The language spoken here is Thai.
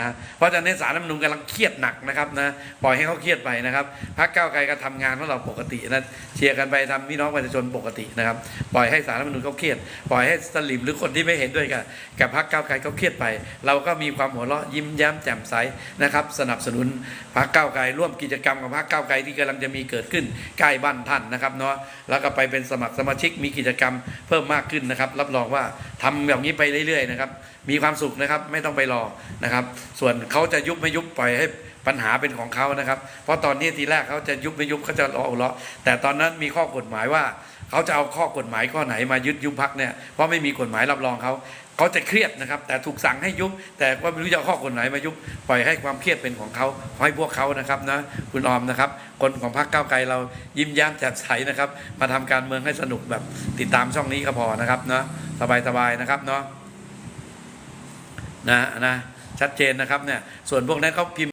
นะเพราะฉะนั้นสารรัฐธรรมนูกำลังเครียดหนักนะครับนะปล่อยให้เขาเครียดไปนะครับพรรคก้าไกลก็ทำงานของเราปกตินะเชียร์กันไปทำพี่น้องประชาชนปกตินะครับปล่อยให้สารรัฐธรรมนูญเขาเครียด ปล่อยให้สลิมหรือคนที่ไม่เห็นด้วยกับกับพรรคก้าไกลเขาเครียดไป เราก็มีความหัวเราะยิ้มแย้มแจ่มใสนะครับสนับสนุนพรรคก้าไกลร่วมกิจกรรมกับพรรคก้าไกลที่กำลังจะมีเกิดขึ้นใกล้บ้านท่านนะครับเนาะแล้วก็ไปเป็นสมัครสมาชิกมีกิจกรรมเพิ่มมากขึ้นนะครับรับรองว่า ทำแบบนี้ไปเรื่อยๆนะครับ มีความสุขนะครับไม่ต้องไปรอนะครับ ส่วนเขาจะยุบไม่ยุบปล่อยให้ปัญหาเป็นของเขานะครับ เพราะตอนนี้ทีแรกเขาจะยุบไม่ยุบเขาจะรอรอแต่ตอนนั้นมีข้อกฎหมายว่าเขาจะเอาข้อกฎหมายข้อไหนมายึดยุบพักเนี่ยเพราะไม่มีกฎหมายรับรองเขาเขาจะเครียดนะครับ แต่ถูกสั่งให้ยุบ แต่ว่าไม่รู้จะข้อกฎหมายมายุบปล่อยให้ความเครียดเป็นของเขาให้พวกเขานะครับนะคุณออมนะครับ คนของพรรคก้าวไกลเรายิ้มแย้มแจ่มใสนะครับ มาทำการเมืองให้สนุกแบบติดตามช่องนี้ก็พอนะครับเนาะ สบายๆนะครับเนาะนะนะชัดเจนนะครับเนี่ยส่วนพวกนั้นเขาพิมพ์